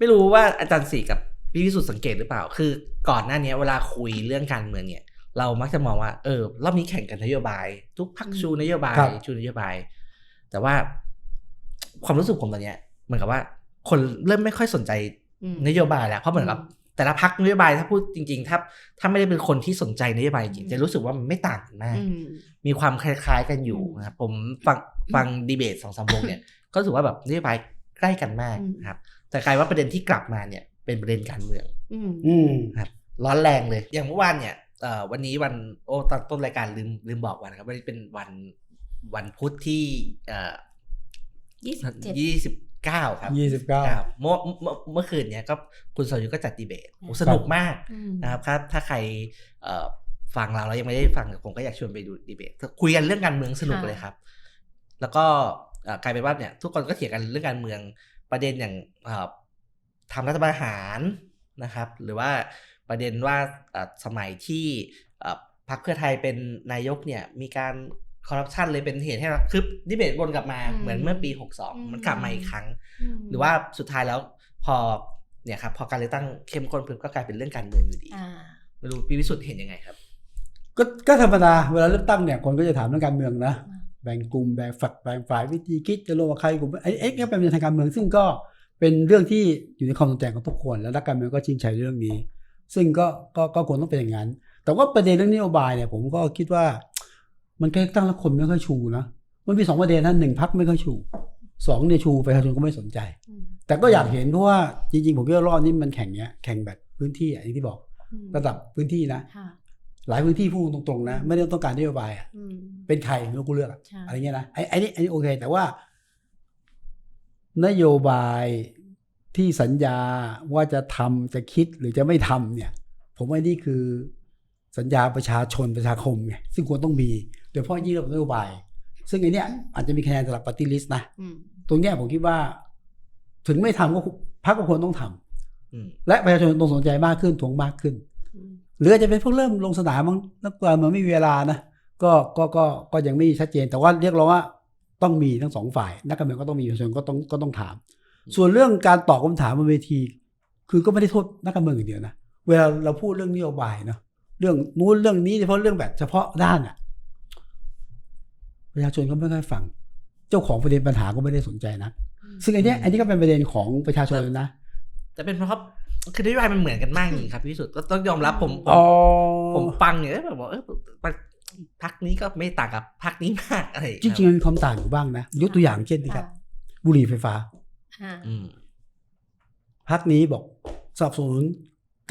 ไม่รู้ว่าอาจารย์สีกับพี่วิสุทธ์สังเกตหรือเปล่า คือก่อนหน้านี้เวลาคุยเรื่องการเมืองเนี่ย เรามักจะมองว่าเออรอบนี้แข่งกันนโยบาย ทุกพักชูนโยบายครับชูนโยบาย แต่ว่าความรู้สึกผมตอนเนี้ยเหมือนกับว่า คนเริ่มไม่ค่อยสนใจอืมนโยบายแล้วเพราะเหมือนกับแต่ละพักนโยบายถ้าพูดจริง ๆ ถ้าถ้าไม่ได้เป็นคนที่สนใจนโยบายจริงๆจะรู้สึกว่ามันไม่ต่างกันมากอืมมีความคล้ายๆกันอยู่นะครับผมฟังฟังดีเบตสองสามวงเนี่ย ก็รู้สึกว่าแบบนโยบายใกล้กันมากอืมนะครับ แต่กลายว่าประเด็นที่กลับมาเนี่ยเป็นประเด็นการเมือง อืมอืมนะครับร้อนแรงเลย อย่างเมื่อวานเนี่ยเอ่อวันนี้วันโอ้ตอนต้นรายการลืมลืมบอกวันนะครับวันนี้เป็นวันวันพุธที่เอ่อยี่สิบเจ็ด ยี่สิบเก้าครับยี่สิบเก้า ครับเมื่อเมื่อเมื่อคืนเนี่ยก็คุณสรยุทธ์ก็จัดดีเบตโอ้สนุกมากอืมนะครับครับถ้าใครเอ่อฟังเราแล้วยังไม่ได้ฟังผมก็อยากชวนไปดูดีเบตคุยกันเรื่องการเมืองสนุกค่ะ เลยครับ แล้วก็เอ่อกลายเป็นว่าเนี่ยทุกคนก็เถียงกันเรื่องการเมือง ประเด็นอย่างเอ่อทำรัฐประหารนะครับ หรือว่าประเด็นว่าเอ่อสมัยที่เอ่อพรรคเพื่อไทยเป็นนายกเนี่ยมีการคอร์รัปชันเลยเป็นเหตุให้เราคือดีเบตวนกลับมาอืมเหมือนเมื่อปีอืม62 มันกลับมาอีกครั้งมหรือว่าสุดท้ายแล้วพอเนี่ยครับพอการเลือกตั้งเข้มข้นปุ๊บก็กลายเป็นเรื่องการเมืองอยู่ดีอ่าไม่รู้พี่วิสุทธ์เห็นยังไงครับ ก็ก็ธรรมดาเวลาเลือกตั้งเนี่ยคนก็จะถามเรื่องการเมืองนะอืม แบ่งกลุ่มแบ่งฝักแบ่งฝ่ายวิธีคิดจะลงกับใครกลุ่มไอ้ไอ้ก็เป็นประเด็นทางการเมืองซึ่งก็เป็นเรื่องที่อยู่ในความสนใจของทุกคน แล้วนักการเมืองก็ชิงชัยเรื่องนี้ ซึ่งก็ก็ก็ควรต้องเป็นอย่างนั้น แต่ว่าประเด็นเรื่องนโยบายเนี่ยผมก็คิดว่า มันใกล้ตั้งแล้วคนไม่ค่อยชูนะมันมีสองประเด็นนะหนึ่งพักไม่ค่อยชูสองเนี่ยชูประชาชนก็ไม่สนใจ แต่ก็อยากเห็นเพราะว่าจริงๆ ผมคิดว่ารอบนี้มันแข่งเนี้ยแข่งแบบพื้นที่อย่างที่บอก ระดับพื้นที่นะ หลายพื้นที่พูดตรงๆนะ ไม่ได้ต้องการนโยบายอะอืมเป็นใครไม่รู้กูเลือกอะใช่ อะไรเงี้ยนะไอ้ไอ้นี่ไอ้นี่โอเค แต่ว่า นโยบายที่สัญญาว่าจะทำจะคิดหรือจะไม่ทำเนี่ย ผมว่านี่คือสัญญาประชาชนประชาคมไงซึ่งควรต้องมี โดยเฉพาะยิ่งเรื่องนโยบาย ซึ่งไอ้เนี่ยอาจจะมีคะแนนสำหรับปฏิริษนะ อืม ตรงเนี้ยผมคิดว่า ถึงไม่ทำก็พรรคก็ควรต้องทำอืม และประชาชนต้องสนใจมากขึ้นทวงมากขึ้น อืม หรือจะเป็นพวกเริ่มลงสนามมั้งนักการเมืองไม่มีเวลานะก็ก็ก็ก็ยังไม่ชัดเจน แต่ว่าเรียกร้องว่าต้องมีทั้งสองฝ่าย นักการเมืองก็ต้องมีประชาชนก็ต้องก็ต้องถาม ส่วนเรื่องการตอบคำถามบนเวที คือก็ไม่ได้โทษนักการเมืองอย่างเดียวนะเวลาเราพูดเรื่องนโยบายเนาะเรื่องนู้นเรื่องนี้เฉพาะเรื่องแบบเฉพาะด้านอะประชาชนก็ไม่ค่อยฟัง เจ้าของประเด็นปัญหาก็ไม่ได้สนใจนะซึ่งอันนี้อันนี้ก็เป็นประเด็นของประชาชนนะแต่เป็นเพราะ คือนโยบายมันเหมือนกันมากจริงครับพี่วิสุทธ์ก็ต้องยอมรับผมผมอ๋อผมฟังเนี่ยแบบว่าเออพักนี้ก็ไม่ต่างกับพักนี้มากอะไรจริงๆมันมีความต่างอยู่บ้างนะยกตัวอย่างเช่นนะครับ บุหรี่ไฟฟ้าอ่าอืมพักนี้บอกสนับสนุน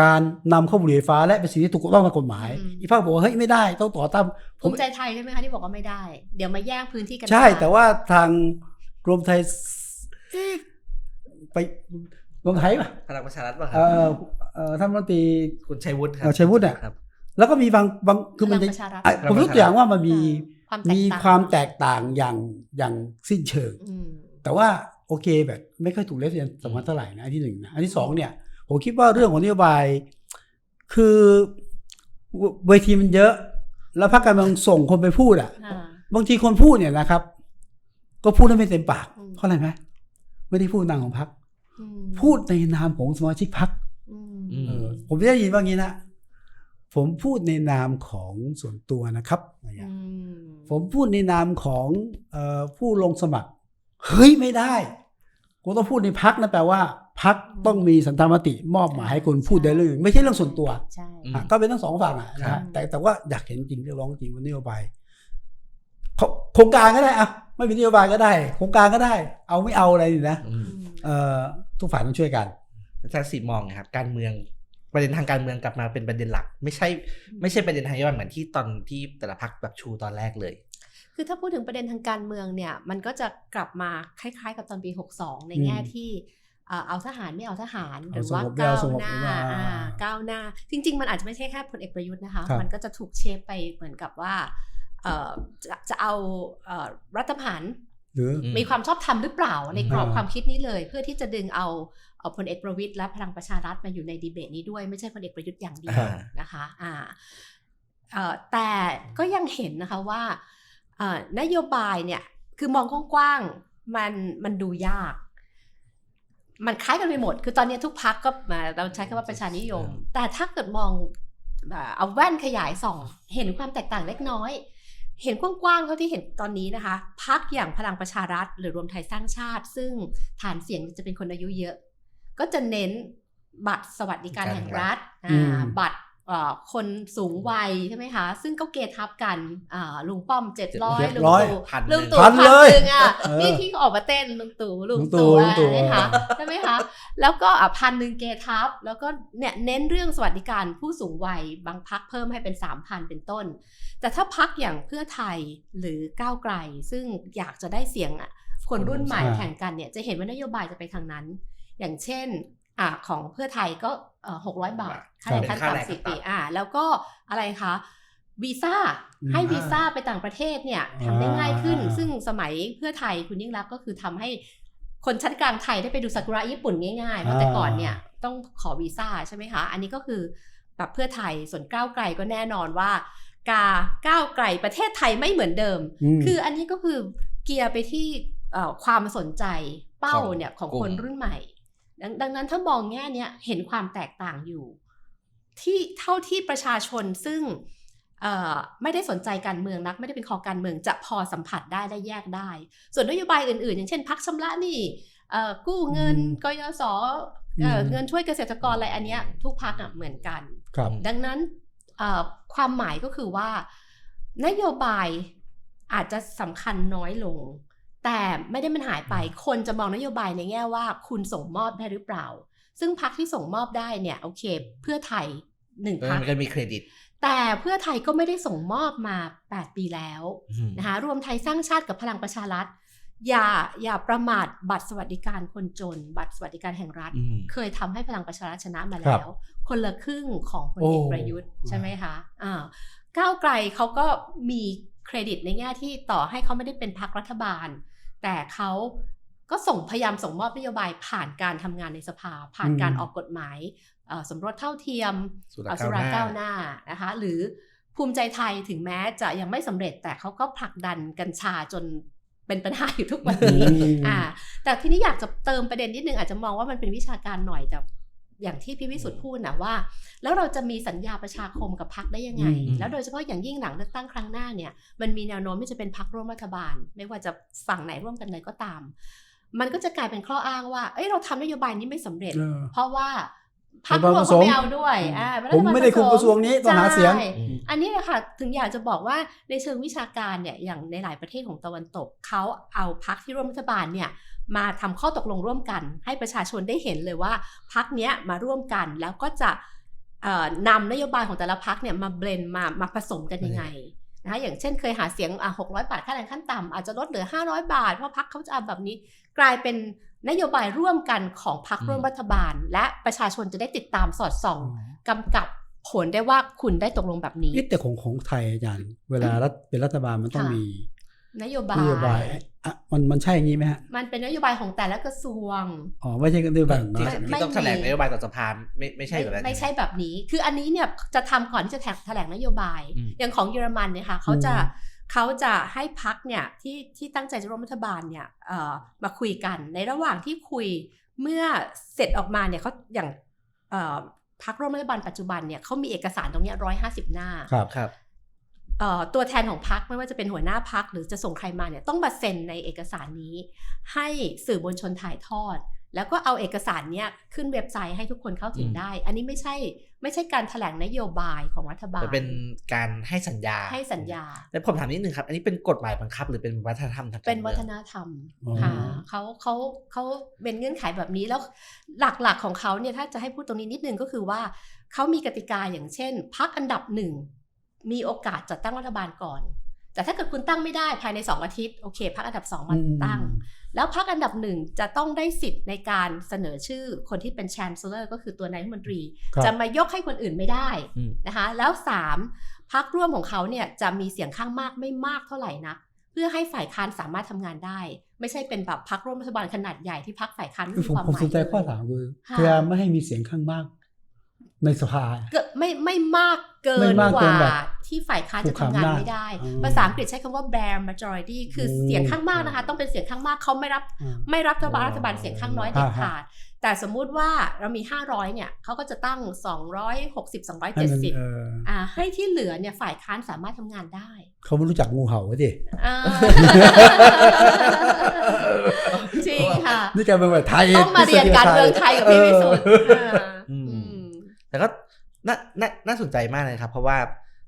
การนำเข้าบุหรี่ไฟฟ้าและเป็นสิ่งที่ถูกต้องตามกฎหมาย อีกภาคบอกว่าเฮ้ยไม่ได้ต้องต่อต้านผภูมมิใจไทยใช่ไหมคะที่บอกว่าไม่ได้ เดี๋ยวมาแย่งพื้นที่กัน ใช่ไม่ได้แต่ว่าทางรวมไทยเอ๊ะไป รวมไทยป่ะพลังประชารัฐป่ะคเอรับอเออท่านรัฐมนตรี คุณชัยวุฒิครัเออชัยวุฒิอะ ครับ แล้วก็มีบางบางคือมันพลัจะงประชารัฐ อะผมยกตัวอย่างว่ามันมีความแตกมีต่างความแตกต่างอย่างอย่างสิ้นเชิง อืมแต่ว่าโอเคแบบไม่ค่อยถูกเลสเซนสำคัญเท่าไหร่นะอันที่หนึ่งนะอันที่สองเนี่ย ผมคิดว่าเรื่องของนโยบาย คือเวเวทีมันเยอะ แล้วพรรคการเมืองส่งคนไปพูดอะ อ่า บางทีคนพูดเนี่ยนะครับ ก็พูดได้ไม่เต็มปากอืม เพราะอะไรไหมไม่ได้พูดนามของพรรคอืม พูดในนามของสมาชิกพรรคอืมอืมเออผมได้ยินว่างี้นะ ผมพูดในนามของส่วนตัวนะครับอะไรเงี้ยอืมผมพูดในนามของเออผู้ลงสมัคร เฮ้ยไม่ได้กูต้องพูดในพักนะแปลว่าพักต้องมีสันธรรมติมอบหมายให้คุณพูดได้เรื่องไม่ใช่เรื่องส่วนตัวใช่อืมอะก็เป็นทั้งสองฝั่งอะนะครัฮะบแต่แต่ว่าอยากเห็นจริงเรียกร้องจริงว่านโยบายเขาโครงการก็ได้อะไม่เป็นนโยบายก็ได้ โครงการก็ได้ เอาไม่เอาอะไรนี่นะอืมอืมเอ่อ ทุกฝ่ายต้องช่วยกันอาจารย์สีมองนะครับการเมืองประเด็นทางการเมืองกลับมาเป็นประเด็นหลัก ไม่ใช่ ไม่ใช่ประเด็นทางนโยบายเหมือนที่ตอนที่แต่ละพักแบบชูตอนแรกเลย คือถ้าพูดถึงประเด็นทางการเมืองเนี่ย มันก็จะกลับมาคล้ายๆ กับตอนปี 62 ในแง่อืมที่เอ่อเอาทหารไม่เอาทหารหเอารือว่าสงบไม่ก้าเอาวสงบหน้าหรือว่าอ่าก้าวหน้า จริง ๆ มันอาจจะไม่ใช่แค่พลเอกประยุทธ์นะคะครับมันก็จะถูกเชฟไปเหมือนกับว่าเอ่อจะจะเอาเอ่อรัฐประหาร หรืออืมมีความชอบธรรมหรือเปล่าในกรอบอ่าความคิดนี้เลย เพื่อที่จะดึงเอาเอาพลเอกประวิตยและพลังประชารัฐมาอยู่ในดีเบตนี้ด้วยไม่ใช่พลเอกประยุทธ์อย่างเดียวอ่านะคะอ่าเอ่อแต่ก็ยังเห็นนะคะว่าเอ่อนโยบายเนี่ยคือมองกว้างๆมันมันดูยาก มันคล้ายกันไปหมด คือตอนนี้ทุกพักก็มาเราใช้คำว่าประชานิยม แต่ถ้าเกิดมองอ่าเอาแว่นขยายส่อง เห็นความแตกต่างเล็กน้อย เห็นกว้างๆเท่าที่เห็นตอนนี้นะคะ พักอย่างพลังประชารัฐ หรือรวมไทยสร้างชาติ ซึ่งฐานเสียงจะเป็นคนอายุเยอะ ก็จะเน้นบัตรสวัสดิการแห่งรัฐอือ่ามบัตรเอ่อ คนสูงวัยใช่ไหมคะ ซึ่งก็เกทับกันอ่าลุงป้อมเจ็ดร้อย700ลุงตู่พันหลุนึ่งงตู่พันเลยหนึ่งอะเออนี่ที่เขาออกมาเต้นลุงตู่ลุงลุงตู่ตู่ลุงตู่อะนะคะเออใช่ไหมคะ แล้วก็อะพันหนึ่งเกทับ แล้วก็เนี่ยเน้นเรื่องสวัสดิการผู้สูงวัยบางพักเพิ่มให้เป็นสามพันเป็นต้น แต่ถ้าพักอย่างเพื่อไทยหรือก้าวไกล ซึ่งอยากจะได้เสียงอะคนรุ่นใหม่อ่าแข่งกันเนี่ยจะเห็นว่านโยบายจะไปทางนั้น อย่างเช่น อะของเพื่อไทยก็หกร้อยบาทค่าแรงขั้นค่าแรงต่ำสี่ขั้นปีต่ำอ่า แล้วก็อะไรคะวีซ่าอืมให้วีซ่าไปต่างประเทศเนี่ยทำได้ง่ายขึ้นอ่าซึ่งสมัยเพื่อไทยคุณยิ่งรักษณ์ก็คือทำให้คนชั้นกลางไทยได้ไปดูซากุระญี่ปุ่นง่ายๆเพราะแต่ก่อนเนี่ยต้องขอวีซ่าใช่ไหมคะ อันนี้ก็คือแบบเพื่อไทยส่วนก้าวไกลก็แน่นอนว่า กาก้าวไกลประเทศไทยไม่เหมือนเดิมมคืออันนี้ก็คือเกียร์ไปที่เอ่อความสนใจเป้าของเนี่ยของกลุ่มคนรุ่นใหม่ ดังดังนั้นถ้ามองแง่เนี้ยเห็นความแตกต่างอยู่ ที่เท่าที่ประชาชนซึ่งเอ่อไม่ได้สนใจการเมืองนัก ไม่ได้เป็นคอการเมืองจะพอสัมผัสได้และแยกได้ ส่วนนโยบายอื่นๆ อย่างเช่นพักชำระหนี้เอ่อกู้เงินอืมกยศเอ่ออมเงินช่วยเกษตรกรอะไรอันเนี้ยทุกพักอะเหมือนกันครับดังนั้นเอ่อความหมายก็คือว่านโยบายอาจจะสำคัญน้อยลง แต่ไม่ได้มันหายไป คนจะมองนโยบายในแง่ว่าคุณส่งมอบได้หรือเปล่า ซึ่งพักที่ส่งมอบได้เนี่ยโอเค เพื่อไทยหนึ่งเออพักมันก็มีเครดิต แต่เพื่อไทยก็ไม่ได้ส่งมอบมา 8 ปีแล้วอืมนะคะรวมไทยสร้างชาติกับพลังประชารัฐอย่าอย่าประมาทบัตรสวัสดิการคนจน บัตรสวัสดิการแห่งรัฐอืมเคยทำให้พลังประชารัฐชนะมาครัแล้บวคนละครึ่งของพลเอกโอ้ประยุทธ์ใช่ไหมคะอ่าก้าวไกลเขาก็มีเครดิตในแง่ที่ต่อให้เขาไม่ได้เป็นพรรครัฐบาล แต่เขาก็ส่งพยายามส่งมอบนโยบายผ่านการทำงานในสภา ผ่านการออกกฎหมายเอ่อสมรสเท่าเทียมสุราเอ่อก้าวหน้าก้าวหน้านะคะ หรือภูมิใจไทยถึงแม้จะยังไม่สำเร็จแต่เขาก็ผลักดันกัญชาจนเป็นปัญหาอยู่ทุกวันนี้อืมอ่าแต่ทีนี้อยากจะเติมประเด็นนิดนึงอาจจะมองว่ามันเป็นวิชาการหน่อยแต่ อย่างที่พี่วิสุทธ์พูดนะว่า แล้วเราจะมีสัญญาประชาคมกับพักได้ยังไงอืมแล้วโดยเฉพาะอย่างยิ่งหลังเลือกตั้งครั้งหน้าเนี่ยมันมีแนวโน้มที่จะเป็นพักร่วมรัฐบาล ไม่ว่าจะฝั่งไหนร่วมกันเลยก็ตาม มันก็จะกลายเป็นข้ออ้างว่า เอ้ยเราทำนโยบายนี้ไม่สำเร็จเออเพราะว่า พรรครัฐร่วบาลมเขาไม่ผสมเอาด้วยอ่าเป็นผมไม่ได้คุมกระทรวงนี้ต้องหาเสียงใช่อืมอันนี้แหละค่ะถึงอยากจะบอกว่าในเชิงวิชาการเนี่ยอย่างในหลายประเทศของตะวันตกเขาเอาพักที่ร่วมรัฐบาลเนี่ยมาทำข้อตกลงร่วมกัน ให้ประชาชนได้เห็นเลยว่าพักเนี้ยมาร่วมกันแล้วก็จะเอ่อนำนโยบายของแต่ละพักเนี่ยมาเบลนมามาผสมกันยังไงนะคะอย่างเช่นเคยหาเสียงอะ600 บาทค่าแรงขั้นต่ำอาจจะลดเหลือ 500 บาท เพราะพักเขาจะเอาแบบนี้กลายเป็น นโยบายร่วมกันของพักร่วมรัฐบาล และประชาชนจะได้ติดตามสอดส่องกำกับผลได้ว่าคุณได้ตกลงแบบนี้เอ๊ะแต่ของของไทยอาจารย์เวลารัฐเป็นรัฐบาลมันต้องค่ะมีนโยบานโยบายยอะมันมันใช่อย่างนี้ไหมฮะมันเป็นนโยบายของแต่ละกระทรวงอ๋อไม่ใช่นโยบายของที่รัฐไม่ที่ต้องแถลงนโยบายต่อสภาไม่ไม่ใช่แบบนั้นไม่ใช่แบบนี้ คืออันนี้เนี่ยจะทำก่อนที่จะแถแถลงนโยบายอืมอย่างของเยอรมันเนี่ยค่ะเขาจะอืม เขาจะให้พักเนี่ยที่ที่ตั้งใจจะร่วมรัฐบาลเนี่ยเอ่อมาคุยกันในระหว่างที่คุยเมื่อเสร็จออกมาเนี่ยเขาอย่างเอ่อพักร่วมรัฐบาลปัจจุบันเนี่ยเขามีเอกสารตรงเนี้ร้อยห้าสิบหน้าครับครับเอ่อตัวแทนของพักไม่ว่าจะเป็นหัวหน้าพักหรือจะส่งใครมาเนี่ยต้องมาเซ็นในเอกสารนี้ ให้สื่อมวลชนถ่ายทอด แล้วก็เอาเอกสารเนี้ยขึ้นเว็บไซต์ให้ทุกคนเข้าถึงอืมได้ อันนี้ไม่ใช่ไม่ใช่การแถลงนโยบายของรัฐบาลแต่เป็นการให้สัญญาให้สัญญาแล้วผมถามนิดนึงครับ อันนี้เป็นกฎหมายบังคับ หรือเป็นวัฒนธรรมทางการเป็นมืองวัฒนธรรมอ๋อค่ะเขาเขาเขาเป็นเงื่อนไขแบบนี้แล้วหลักๆของเขาเนี่ยถ้าจะให้พูดตรงนี้นิดนึงก็คือว่าเขามีกติกาอย่างเช่นพักอันดับหนึ่งมีโอกาสจัดตั้งรัฐบาลก่อน แต่ถ้าเกิดคุณตั้งไม่ได้ภายใน 2 อาทิตย์โอเคพักอันดับ 2 มาอืมตั้ง แล้วพักอันดับหนึ่งจะต้องได้สิทธิ์ในการเสนอชื่อคนที่เป็น chancellor ก็คือตัวนายกรัฐมนตรีครับจะมายกให้คนอื่นไม่ได้อืมนะคะแล้วสามพักร่วมของเขาเนี่ยจะมีเสียงข้างมากไม่มากเท่าไหร่นักเพื่อให้ฝ่ายค้านสามารถทำงานได้ ไม่ใช่เป็นแบบพักร่วมรัฐบาลขนาดใหญ่ที่พักฝ่ายค้านไม่คือมีผมความผมหมายสนใจข้อเลยถามคือค่ะพยายามไม่ให้มีเสียงข้างมาก ในสภาเกินไม่ไม่มากเกิไม่นมากกเกิว่านแบบที่ฝ่ายค้านถูจะกทำขำงานได้ไม่ได้อืมภาษาอังกฤษใช้คำว่า bare majority คือโอ้เสียงข้างมากนะคะ ต้องเป็นเสียงข้างมากเขาไม่รับอ่าไม่รับรัฐบาลรัฐบาลเสียงข้างน้อยเด็ดอ่าฮะขาด แต่สมมุติว่าเรามี 500 เนี่ยเขาก็จะตั้ง 260ให้มันเอ270ออ่าให้ที่เหลือเนี่ยฝ่ายค้านสามารถทำงานได้ เขาไม่รู้จักงูเห่าดิอ่าจริงค่ะนี่แกเป็นแบบไทยต้องมาเรียนการเมืองไทยกับพี่วิสุทธ์อ่าอืมอืม แต่ก็น่าน่าน่าสนใจมากเลยครับ เพราะว่า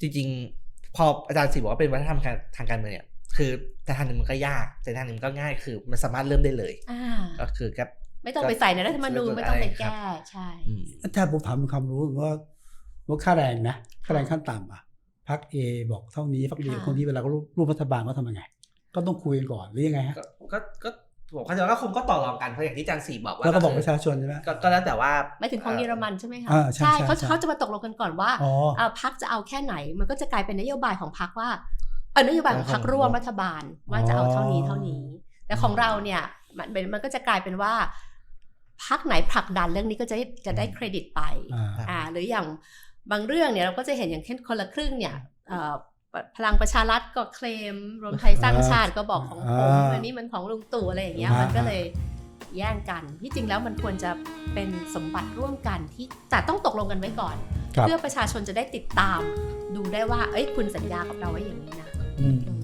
จริงๆ พออาจารย์สิบอกว่าเป็นวัฒนธรรมการทางการเมืองเนี่ย คือแต่ทางหนึ่งมันก็ยาก แต่ทางหนึ่งมันก็ง่ายคือมันสามารถเริ่มได้เลยอ่าก็คือแค่ไม่ต้องไปใส่ในรัฐธรรมนูญไม่ต้องไปแก้ใช่อืมอาจารย์ผมถามเป็นความรู้ว่าว่าค่าแรงนะค่าแรงขั้นต่ำอะพักเอบอกเท่านี้พักเดีคนที่เวลาเขาร่วมรัฐบาลเขาทำยังไง ก็ต้องคุยกันก่อนหรือยังไงฮะก็ก็ก็ ผมเข้าใจว่าก็คงก็ต่อรองกันเพราะอย่างที่อาจารย์สีบอกว่าแล้วก็บอกปคืระชาชนใช่ไหมก็ก็แล้วแต่ว่าไม่ถึงของเยอรมันใช่ไหมคะอ่าใช่ใช่เขาใช่เขาจะมาตกลงกันก่อนว่าอ๋ออ่าพักจะเอาแค่ไหน มันก็จะกลายเป็นนโยบายของพักว่าเออนโยบายของพักร่วมรัฐบาลว่าจะเอาเท่านี้เท่านี้ แต่ของเราเนี่ยมันเป็นมันก็จะกลายเป็นว่าพักไหนผลักดันเรื่องนี้ก็จะได้จะได้เครดิตไปอ่าอ่าหรืออย่างบางเรื่องเนี่ยเราก็จะเห็นอย่างเช่นคนละครึ่งเนี่ยเอ่อ พลังประชารัฐก็เคลม รวมไทยสร้างชาติก็บอกของผมอ่าอันนี้มันของลุงตู่อะไรอย่างเงี้ยอ่ามัมันก็เลยแย่งกัน ที่จริงแล้วมันควรจะเป็นสมบัติร่วมกันที่แต่ต้องตกลงกันไว้ก่อนครับเพื่อประชาชนจะได้ติดตาม ดูได้ว่า เอ้ยคุณสัญญากับเราไว้อย่างนี้นะอืมอืม